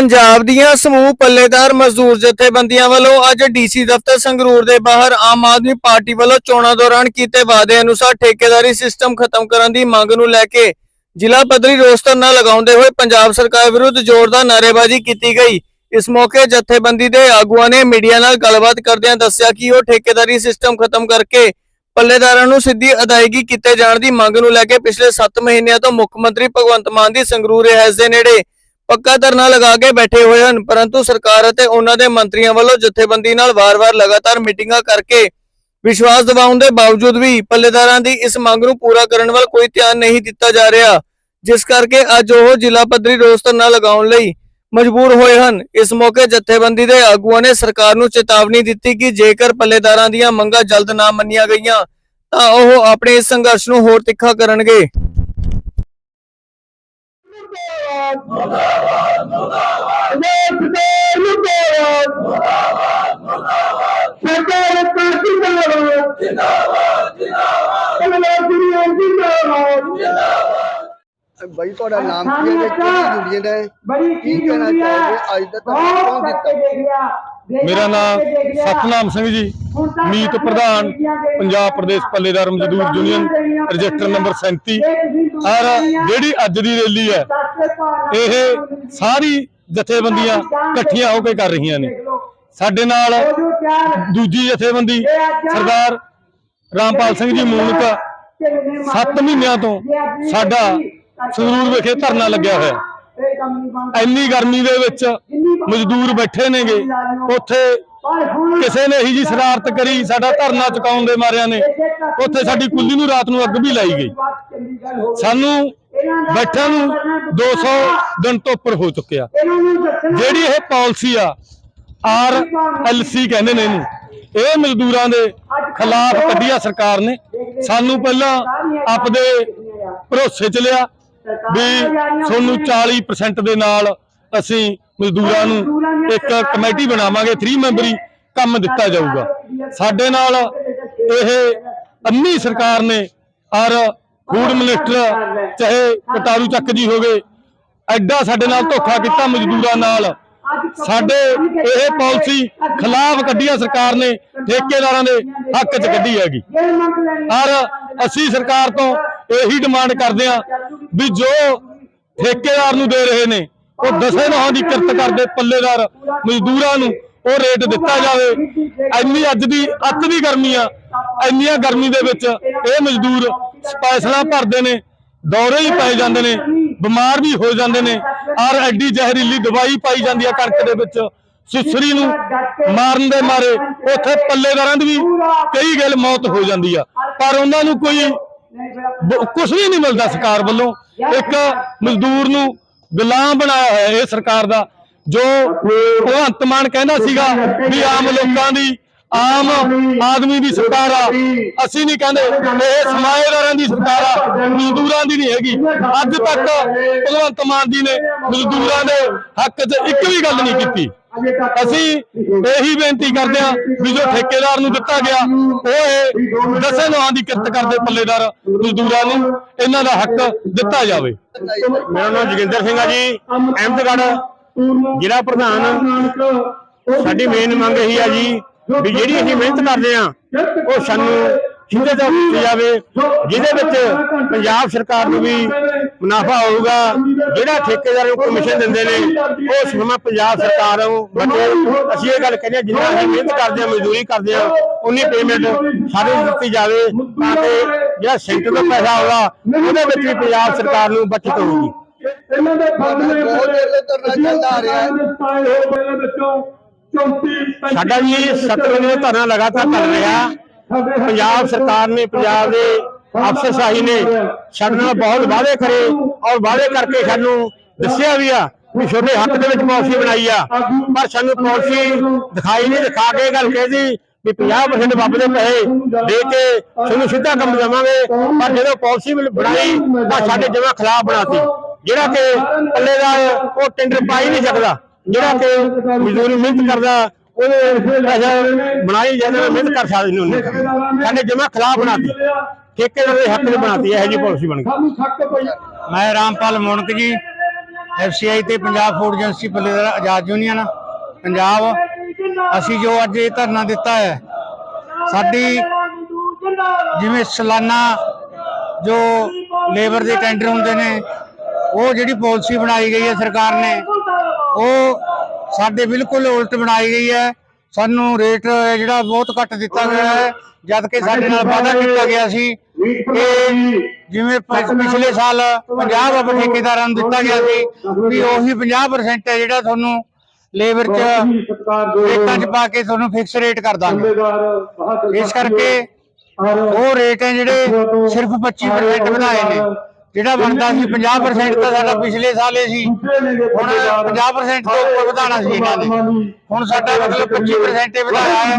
ਪੰਜਾਬ ਦੀਆਂ ਸਮੂਹ ਪੱਲੇਦਾਰ ਮਜ਼ਦੂਰ ਜਥੇਬੰਦੀਆਂ ਵੱਲੋਂ ਅੱਜ ਡੀਸੀ ਦਫ਼ਤਰ ਸੰਗਰੂਰ ਦੇ ਬਾਹਰ ਆਮ ਆਦਮੀ ਪਾਰਟੀ ਵੱਲੋਂ ਚੋਣਾਂ ਦੌਰਾਨ ਕੀਤੇ ਵਾਅਦੇ ਅਨੁਸਾਰ ਠੇਕੇਦਾਰੀ ਸਿਸਟਮ ਖਤਮ ਕਰਨ ਦੀ ਮੰਗ ਨੂੰ ਲੈ ਕੇ ਜ਼ਿਲ੍ਹਾ ਪੱਧਰੀ ਰੋਸ ਧਰਨਾ ਲਗਾਉਂਦੇ ਹੋਏ ਪੰਜਾਬ ਸਰਕਾਰ ਵਿਰੁੱਧ ਜ਼ੋਰਦਾਰ ਨਾਅਰੇਬਾਜ਼ੀ ਕੀਤੀ ਗਈ। ਇਸ ਮੌਕੇ ਜਥੇਬੰਦੀ ਦੇ ਆਗੂਆਂ ਨੇ ਮੀਡੀਆ ਨਾਲ ਗੱਲਬਾਤ ਕਰਦਿਆਂ ਦੱਸਿਆ ਕਿ ਉਹ ਠੇਕੇਦਾਰੀ ਸਿਸਟਮ ਖਤਮ ਕਰਕੇ ਪੱਲੇਦਾਰਾਂ ਨੂੰ ਸਿੱਧੀ ਅਦਾਇਗੀ ਕੀਤੇ ਜਾਣ ਦੀ ਮੰਗ ਨੂੰ ਲੈ ਕੇ ਪਿਛਲੇ 7 ਮਹੀਨਿਆਂ ਤੋਂ ਮੁੱਖ ਮੰਤਰੀ ਭਗਵੰਤ ਮਾਨ ਦੀ ਸੰਗਰੂਰ ਰਿਹਾਇਸ਼ ਦੇ ਨੇੜੇ ਪੱਕਾ ਧਰਨਾ ਲਗਾ ਕੇ ਬੈਠੇ ਹੋਏ ਹਨ, ਪਰੰਤੂ ਸਰਕਾਰ ਅਤੇ ਉਹਨਾਂ ਦੇ ਮੰਤਰੀਆਂ ਵੱਲੋਂ ਜਥੇਬੰਦੀ ਨਾਲ ਵਾਰ-ਵਾਰ ਲਗਾਤਾਰ ਮੀਟਿੰਗਾਂ ਕਰਕੇ ਵਿਸ਼ਵਾਸ ਦਿਵਾਉਣ ਦੇ ਬਾਵਜੂਦ ਵੀ ਪੱਲੇਦਾਰਾਂ ਦੀ ਇਸ ਮੰਗ ਨੂੰ ਪੂਰਾ ਕਰਨ ਵੱਲ ਕੋਈ ਧਿਆਨ ਨਹੀਂ ਦਿੱਤਾ ਜਾ ਰਿਹਾ, ਜਿਸ ਕਰਕੇ ਅੱਜ ਉਹ ਜ਼ਿਲ੍ਹਾ ਪੱਧਰੀ ਰੋਸ ਧਰਨਾ ਲਗਾਉਣ ਲਈ ਮਜਬੂਰ ਹੋਏ ਹਨ। ਇਸ ਮੌਕੇ ਜਥੇਬੰਦੀ ਦੇ ਆਗੂਆਂ ਨੇ ਸਰਕਾਰ ਨੂੰ ਚੇਤਾਵਨੀ ਦਿੱਤੀ ਕਿ ਜੇਕਰ ਪੱਲੇਦਾਰਾਂ ਦੀਆਂ ਮੰਗਾਂ ਜਲਦ ਨਾ ਮੰਨੀਆਂ ਗਈਆਂ, ਤਾਂ ਉਹ ਆਪਣੇ ਇਸ ਸੰਘਰਸ਼ ਨੂੰ ਹੋਰ ਤਿੱਖਾ ਕਰਨਗੇ। ਸਰਕਾਰ ਦਾ ਜਿੰਦਾਬਾਦ ਜਿੰਦਾਬਾਦ ਜਿੰਦਾਬਾਦ ਜਿੰਦਾਬਾਦ ਬਾਈ ਤੁਹਾਡਾ ਨਾਮ ਕੀ ਹੈ ਕਿਹੜੀ ਯੂਨੀਅਨ ਹੈ? ਬੜੀ ਕੀ ਕਹਿਣਾ ਹੁੰਦੀ ਹੈ ਚਾਹੋਗੇ? ਅੱਜ ਦਾ ਤੁਹਾਨੂੰ ਕੌਣ ਦਿੱਤਾ ਮੇਰਾ ਨਾਮ ਸਤਨਾਮ ਸਿੰਘ ਜੀ ਮੀਤ ਪ੍ਰਧਾਨ ਪੰਜਾਬ ਪ੍ਰਦੇਸ਼ ਪੱਲੇਦਾਰ ਮਜ਼ਦੂਰ ਯੂਨੀਅਨ ਰਜਿਸਟਰ ਨੰਬਰ 37 ਔਰ ਜਿਹੜੀ ਅੱਜ ਦੀ ਰੈਲੀ ਹੈ ਇਹ ਸਾਰੀ ਜਥੇਬੰਦੀਆਂ ਇਕੱਠੀਆਂ ਹੋ ਕੇ ਕਰ ਰਹੀਆਂ ਨੇ। ਸਾਡੇ ਨਾਲ ਦੂਜੀ ਜਥੇਬੰਦੀ ਸਰਦਾਰ ਰਾਮਪਾਲ ਸਿੰਘ ਜੀ ਮੂਨਕ 7 ਮਹੀਨਿਆਂ ਤੋਂ ਸਾਡਾ ਸੰਗਰੂਰ ਵਿਖੇ ਧਰਨਾ ਲੱਗਿਆ ਹੋਇਆ। ਇੰਨੀ ਗਰਮੀ ਦੇ ਵਿੱਚ ਮਜ਼ਦੂਰ ਬੈਠੇ ਨੇਗੇ। ਉੱਥੇ ਕਿਸੇ ਨੇ ਇਹੀ ਜੀ ਸ਼ਰਾਰਤ ਕਰੀ ਸਾਡਾ ਧਰਨਾ ਚੁਕਾਉਣ ਦੇ ਮਾਰਿਆਂ ਨੇ ਉੱਥੇ ਸਾਡੀ ਕੁੱਲੀ ਨੂੰ ਰਾਤ ਨੂੰ ਅੱਗ ਵੀ ਲਾਈ ਗਈ। ਸਾਨੂੰ ਬੈਠਿਆਂ ਨੂੰ 200 ਦਿਨ ਤੋਂ ਉੱਪਰ ਹੋ ਚੁੱਕਿਆ। ਜਿਹੜੀ ਇਹ ਪਾਲਿਸੀ ਆ ਆਰ ਐਲਸੀ ਕਹਿੰਦੇ ਨੇ ਇਹਨੂੰ। ਇਹ ਮਜ਼ਦੂਰਾਂ ਦੇ ਖਿਲਾਫ ਕੱਢਿਆ ਸਰਕਾਰ ਨੇ। ਸਾਨੂੰ ਪਹਿਲਾਂ ਆਪਦੇ ਭਰੋਸੇ ਚ ਲਿਆ। ਵੀ ਤੁਹਾਨੂੰ 40% ਦੇ ਨਾਲ ਅਸੀਂ ਮਜ਼ਦੂਰਾਂ ਨੂੰ ਇੱਕ ਕਮੇਟੀ ਬਣਾਵਾਂਗੇ 3 ਮੈਂਬਰੀ ਕੰਮ ਦਿੱਤਾ ਜਾਊਗਾ। ਸਾਡੇ ਨਾਲ ਇਹ ਅੰਨੀ ਸਰਕਾਰ ਨੇ ਔਰ ਫੂਡ ਮਿਨਿਸਟਰ ਚਾਹੇ ਕਟਾਰੂ ਚੱਕ ਜੀ ਹੋਵੇ ਐਡਾ ਸਾਡੇ ਨਾਲ ਧੋਖਾ ਕੀਤਾ ਮਜ਼ਦੂਰਾਂ ਨਾਲ। ਸਾਡੇ ਇਹ ਪਾਲਿਸੀ ਖਿਲਾਫ ਕੱਢੀਆਂ ਸਰਕਾਰ ਨੇ ਠੇਕੇਦਾਰਾਂ ਦੇ ਹੱਕ 'ਚ ਕੱਢੀ ਹੈਗੀ। ਔਰ ਅਸੀਂ ਸਰਕਾਰ ਤੋਂ ਇਹੀ ਡਿਮਾਂਡ ਕਰਦੇ ਹਾਂ ਵੀ ਜੋ ਠੇਕੇਦਾਰ ਨੂੰ ਦੇ ਰਹੇ ਨੇ, ਉਹ ਦਸੇ ਨਹਾਂ ਦੀ ਕਿਰਤ ਕਰਦੇ ਪੱਲੇਦਾਰ ਮਜ਼ਦੂਰਾਂ ਨੂੰ, ਉਹ ਰੇਟ ਦਿੱਤਾ ਜਾਵੇ। ਇੰਨੀ ਅੱਜ ਦੀ ਅੱਤ ਦੀ ਗਰਮੀ ਆ, ਇੰਨੀਆਂ ਗਰਮੀ ਦੇ ਵਿੱਚ ਇਹ ਮਜ਼ਦੂਰ ਸਪੈਸ਼ਲਾਂ ਭਰਦੇ ਨੇ, ਦੌਰੇ ਹੀ ਪੈ ਜਾਂਦੇ ਨੇ, ਬਿਮਾਰ ਵੀ ਹੋ ਜਾਂਦੇ ਨੇ, ਔਰ ਐਡੀ ਜ਼ਹਿਰੀਲੀ ਦਵਾਈ ਪਾਈ ਜਾਂਦੀ ਆ ਕਣਕ ਦੇ ਵਿੱਚ, ਸੁਸਰੀ ਨੂੰ ਮਾਰਨ ਦੇ ਮਾਰੇ, ਉੱਥੇ ਪੱਲੇਦਾਰਾਂ ਦੀ ਵੀ ਕਈ ਗੱਲ ਮੌਤ ਹੋ ਜਾਂਦੀ ਆ। ਪਰ ਉਹਨਾਂ ਨੂੰ ਕੋਈ ਕੁਝ ਵੀ ਨਹੀਂ ਮਿਲਦਾ ਸਰਕਾਰ ਵੱਲੋਂ। ਇੱਕ ਮਜ਼ਦੂਰ ਨੂੰ ਗੁਲਾਮ ਬਣਾਇਆ ਹੋਇਆ ਇਹ ਸਰਕਾਰ ਦਾ, ਜੋ ਭਗਵੰਤ ਮਾਨ ਕਹਿੰਦਾ ਸੀਗਾ ਵੀ ਆਮ ਲੋਕਾਂ ਦੀ, ਆਮ ਆਦਮੀ ਦੀ ਸਰਕਾਰ ਆ। ਅਸੀਂ ਨਹੀਂ ਕਹਿੰਦੇ, ਇਹ ਸਮਾਏਦਾਰਾਂ ਦੀ ਸਰਕਾਰ ਆ, ਮਜ਼ਦੂਰਾਂ ਦੀ ਨਹੀਂ ਹੈਗੀ। ਅੱਜ ਤੱਕ ਭਗਵੰਤ ਮਾਨ ਜੀ ਨੇ ਮਜ਼ਦੂਰਾਂ ਦੇ ਹੱਕ 'ਚ ਇੱਕ ਵੀ ਗੱਲ ਨਹੀਂ ਕੀਤੀ। ਅਸੀਂ ਇਹੀ ਬੇਨਤੀ ਕਰਦੇ ਹਾਂ ਵੀ ਜੋ ਠੇਕੇਦਾਰ ਨੂੰ ਦਿੱਤਾ ਗਿਆ ਉਹ ਇਹ ਦਸੇ ਨਾਂ ਦੀ ਕਿਰਤ ਕਰਦੇ ਪੱਲੇਦਾਰ ਮਜ਼ਦੂਰਾਂ ਨੂੰ ਇਹਨਾਂ ਦਾ ਹੱਕ ਦਿੱਤਾ ਜਾਵੇ। ਮੇਰਾ ਨਾਮ ਜੋਗਿੰਦਰ ਸਿੰਘ ਆ ਜੀ ਅਹਿਮਦਗੜ੍ਹ ਜ਼ਿਲ੍ਹਾ ਪ੍ਰਧਾਨ। ਸਾਡੀ ਮੇਨ ਮੰਗ ਇਹੀ ਆ ਜੀ ਵੀ ਜਿਹੜੀ ਅਸੀਂ ਮਿਹਨਤ ਕਰਦੇ ਆ ਉਹ ਸਾਨੂੰ ਸਿੱਧੇ ਤੋਂ ਦਿੱਤੀ ਜਾਵੇ ਜਿਹਦੇ ਵਿੱਚ ਪੰਜਾਬ ਸਰਕਾਰ ਨੂੰ ਵੀ ਮੁਨਾਫਾ ਹੋਊਗਾ ਜਿਹੜਾ ਠੇਕੇਦਾਰ ਨੂੰ ਕਮਿਸ਼ਨ ਦਿੰਦੇ ਨੇ ਉਹ ਸਮਾਂ ਪੰਜਾਬ ਸਰਕਾਰ ਨੂੰ ਬਚੇ ਅਸੀਂ ਇਹ ਗੱਲ ਕਹਿੰਦੇ ਹਾਂ ਜਿੰਨਾ ਅਸੀਂ ਮਿਹਨਤ ਕਰਦੇ ਆ ਮਜ਼ਦੂਰੀ ਕਰਦੇ ਆ ਉਨੀ ਪੇਮੈਂਟ ਸਾਡੇ ਨੂੰ ਦਿੱਤੀ ਜਾਵੇ ਤਾਂ ਕਿ ਜਿਹੜਾ ਸੈਂਟਰ ਤੋਂ ਪੈਸਾ ਆਊਗਾ ਉਹਦੇ ਵਿੱਚ ਵੀ ਪੰਜਾਬ ਸਰਕਾਰ ਨੂੰ ਬਚਤ ਹੋਊਗੀ ਇਹਨਾਂ ਦੇ ਫੰਡ ਬਹੁਤ ਦੇਰ ਤੋਂ ਧਰਨਾ ਚੱਲਦਾ ਆ ਰਿਹਾ ਹੈ। ਸਾਡਾ ਜੀ 70 ਦਿਨ ਦਾ ਧਰਨਾ ਲਗਾਤਾਰ ਚੱਲ ਰਿਹਾ ਪੰਜਾਬ ਸਰਕਾਰ ਨੇ ਪੰਜਾਬ ਦੇ ਅਫਸਰਸ਼ਾਹੀ ਨੇ ਸਾਡੇ ਨਾਲ ਬਹੁਤ ਵਾਅਦੇ ਕਰੇ ਔਰ ਵਾਅਦੇ ਕਰਕੇ ਸਾਨੂੰ ਦੱਸਿਆ ਵੀ ਆ ਵੀ ਛੋਟੇ ਹੱਕ ਦੇ ਵਿੱਚ ਪਾਲਿਸੀ ਬਣਾਈ ਆ। ਪਰ ਸਾਨੂੰ ਪਾਲਿਸੀ ਦਿਖਾਈ ਨਹੀਂ, ਦਿਖਾ ਕੇ ਗੱਲ ਕਹਿਦੀ ਵੀ 50% ਬਾਬ ਦੇ ਪੈਸੇ ਦੇ ਕੇ ਤੁਹਾਨੂੰ ਸਿੱਧਾ ਕੰਮ ਦੇਵਾਂਗੇ। ਪਰ ਜਦੋਂ ਪਾਲਿਸੀ ਬਣਾਈ, ਤਾਂ ਸਾਡੇ ਜਮਾ ਖਿਲਾਫ ਬਣਾਤੀ। ਜਿਹੜਾ ਕਿ ਪੱਲੇਦਾਰ ਉਹ ਟੈਂਡਰ ਪਾਈ ਨਹੀਂ ਸਕਦਾ। ਜਿਹੜਾ ਕਿ ਮਜ਼ਦੂਰੀ ਮਿਹਨਤ ਕਰਦਾ ਉਹਦੇ ਬਣਾਈ ਜਾਂਦਾ ਮਿਹਨਤ ਕਰ ਸਕਦੇ ਨੇ ਉਹਨੇ। ਸਾਡੇ ਜਮਾ ਖਿਲਾਫ ਬਣਾਤੀ। ਠੇਕੇਦਾਰ ਦੇ ਹੱਕ 'ਚ ਬਣਾਤੀ ਇਹੋ ਜਿਹੀ ਪਾਲਿਸੀ ਬਣ ਗਈ। ਮੈਂ ਰਾਮਪਾਲ ਮੁਣਕ ਜੀ ਐਫਸੀਆਈ ਤੇ ਪੰਜਾਬ ਫੂਡ ਏਜੰਸੀ ਪੱਲੇਦਾਰ ਆਜ਼ਾਦ ਯੂਨੀਅਨ ਪੰਜਾਬ। ਅਸੀਂ ਜੋ ਅੱਜ ਇਹ ਧਰਨਾ ਦਿੱਤਾ ਹੈ ਸਾਡੀ ਜਿਵੇਂ ਸਾਲਾਨਾ ਜੋ ਲੇਬਰ ਦੇ ਟੈਂਡਰ ਹੁੰਦੇ ਨੇ ਉਹ ਜਿਹੜੀ ਪਾਲਿਸੀ ਬਣਾਈ ਗਈ ਹੈ ਸਰਕਾਰ ਨੇ ਉਹ ਸਾਡੇ ਬਿਲਕੁਲ ਉਲਟ ਬਣਾਈ ਗਈ ਹੈ। ਸਾਨੂੰ ਰੇਟ ਜਿਹੜਾ ਬਹੁਤ ਘੱਟ ਦਿੱਤਾ ਗਿਆ ਹੈ। ਜਦ ਕਿ ਸਾਡੇ ਨਾਲ ਵਾਅਦਾ ਕੀਤਾ ਗਿਆ ਸੀ ਕਿ ਜਿਵੇਂ ਪਿਛਲੇ ਸਾਲ 50 ਰੁਪਏ ਠੇਕੇਦਾਰਾਂ ਨੂੰ ਦਿੱਤਾ ਗਿਆ ਸੀ ਵੀ ਉਹੀ 50% ਹੈ ਜਿਹੜਾ ਤੁਹਾਨੂੰ ਲੇਬਰ 'ਚ ਰੇਟਾਂ 'ਚ ਪਾ ਕੇ ਤੁਹਾਨੂੰ ਫਿਕਸ ਰੇਟ ਕਰ ਦਾਂਗੇ। ਇਸ ਕਰਕੇ ਉਹ ਰੇਟ ਹੈ ਜਿਹੜੇ ਸਿਰਫ 25% ਵਧਾਏ ਨੇ। ਜਿਹੜਾ ਬਣਦਾ ਸੀ 50% ਤਾਂ ਸਾਡਾ ਪਿਛਲੇ ਸਾਲੇ ਸੀ। ਹੁਣ 50% ਤੋਂ ਉੱਪਰ ਵਧਾਉਣਾ ਸੀ ਇਹਨਾਂ ਨੇ। ਹੁਣ ਸਾਡਾ ਮਤਲਬ 25% ਹੀ ਵਧਾਇਆ ਹੈ।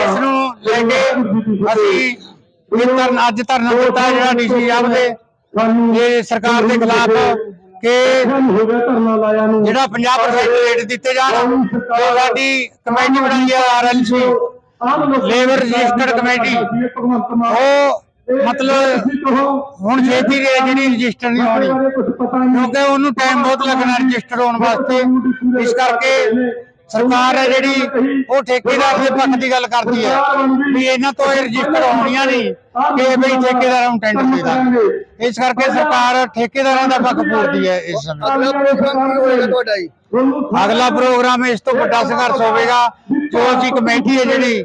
ਇਸ ਨੂੰ ਲੈ ਕੇ ਅਸੀਂ ਇਹ ਧਰਨਾ ਅੱਜ ਧਰਨਾ ਦਿੱਤਾ ਜਿਹੜਾ ਡੀਸੀ ਸਾਹਿਬ ਦੇ ਇਹ ਸਰਕਾਰ ਦੇ ਖਿਲਾਫ ਕਿ ਜਿਹੜਾ 50% ਰੇਟ ਦਿੱਤੇ ਜਾਣ ਜੋ ਸਾਡੀ ਕਮੇਟੀ ਬਣਾਈ ਹੈ ਆਰਐਲਸੀ ਲੇਬਰ ਰਜਿਸਟਰਡ ਕਮੇਟੀ। ਉਹ ਮਤਲਬ ਹੁਣ ਛੇਤੀ ਰੇ ਜਿਹੜੀ ਰਜਿਸਟਰ ਨਹੀਂ ਹੋਣੀ ਕਿਉਂਕਿ ਉਹਨੂੰ ਟਾਈਮ ਬਹੁਤ ਲੱਗਣਾ ਰਜਿਸਟਰ ਹੋਣ ਵਾਸਤੇ। ਇਸ ਕਰਕੇ ਸਰਕਾਰ ਹੈ ਜਿਹੜੀ ਉਹ ਠੇਕੇਦਾਰ ਦੇ ਪੱਖ ਦੀ ਗੱਲ ਕਰਦੀ ਹੈ ਵੀ ਇਹਨਾਂ ਤੋਂ ਇਹ ਰਜਿਸਟਰ ਹੋਣੀਆਂ ਨਹੀਂ ਕਿ ਬਈ ਠੇਕੇਦਾਰਾਂ ਨੂੰ ਟੈਂਡਰ ਦੇ ਦਾਂ ਇਸ ਕਰਕੇ ਸਰਕਾਰ ਠੇਕੇਦਾਰਾਂ ਦਾ ਪੱਖ ਪੂਰਦੀ ਹੈ ਇਸ ਸਮੇਂ। ਅਗਲਾ ਪ੍ਰੋਗਰਾਮ ਕੀ ਹੋਏਗਾ ਤੁਹਾਡਾ ਜੀ? ਅਗਲਾ ਪ੍ਰੋਗਰਾਮ ਇਸ ਤੋਂ ਵੱਡਾ ਸੰਘਰਸ਼ ਹੋਵੇਗਾ ਜੋ ਅਸੀਂ ਕਮੇਟੀ ਹੈ ਜਿਹੜੀ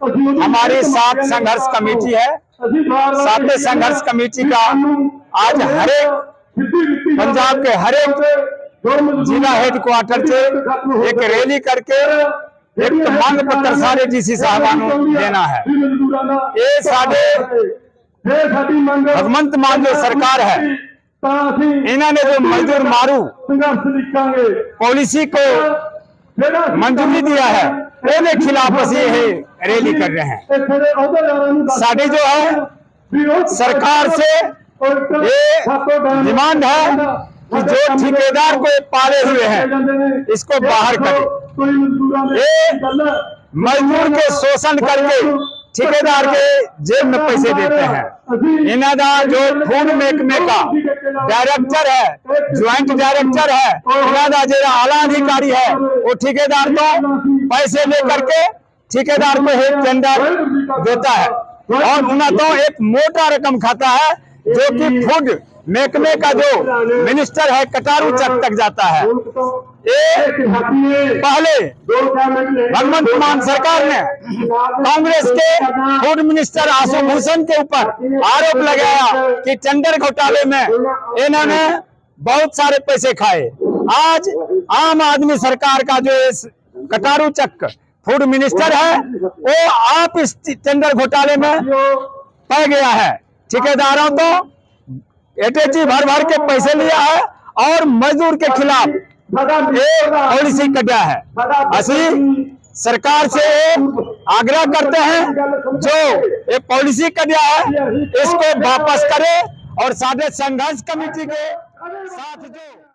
हमारे सात संघर्ष कमेटी है। साथ संघर्ष कमेटी का आज हरेक पंजाब के हरेक जिला हेडक्वार्टर से एक रैली करके एक मांग पत्र सारे डीसी साहबान देना है। ये साढ़े भगवंत मान जो सरकार है इन्होंने जो मजदूर मारू पॉलिसी को मंजूरी दिया है। ਉਹਦੇ खिलाफ ਅਸੀਂ ਇਹ रैली कर रहे हैं ਇੱਥੇ ਦੇ ਅਹੁਦੇਦਾਰਾਂ ਨੂੰ ਦੱਸ साड़ी जो है ਵੀ ਉਹ सरकार से ये डिमांड है कि जो ठेकेदार को पाले हुए हैं इसको बाहर करे ਕੋਈ ਮਜ਼ਦੂਰਾਂ ਦੇ ये ਗੱਲ ਹੈ। मजदूर के शोषण करके ठेकेदार के जेब में पैसे देते हैं इन्हों का जो फूड महकमे का डायरेक्टर है ज्वाइंट डायरेक्टर है इन्हों का जो आला अधिकारी है वो ठेकेदार को पैसे लेकर के ठेकेदार को एक टेंडर देता है और उन्हें तो एक मोटा रकम खाता है जो कि फूड महकमे का जो मिनिस्टर है, कटारू चक तक जाता है। पहले भगवंत मान सरकार ने कांग्रेस के फ़ूड मिनिस्टर आशु भूषण के ऊपर आरोप लगाया कि टेंडर घोटाले में इन्होंने बहुत सारे पैसे खाए। आज आम आदमी सरकार का जो इस कटारू चक फ़ूड मिनिस्टर है, वो आप इस टेंडर घोटाले में पै गया है। ठेकेदारों को एटीटी भर भर के पैसे लिया है और मजदूर के खिलाफ ये पॉलिसी कटा है। असी सरकार से आग्रह करते हैं, जो ये पॉलिसी कटा है, इसको वापस करे और साथ संघर्ष कमेटी के साथ जो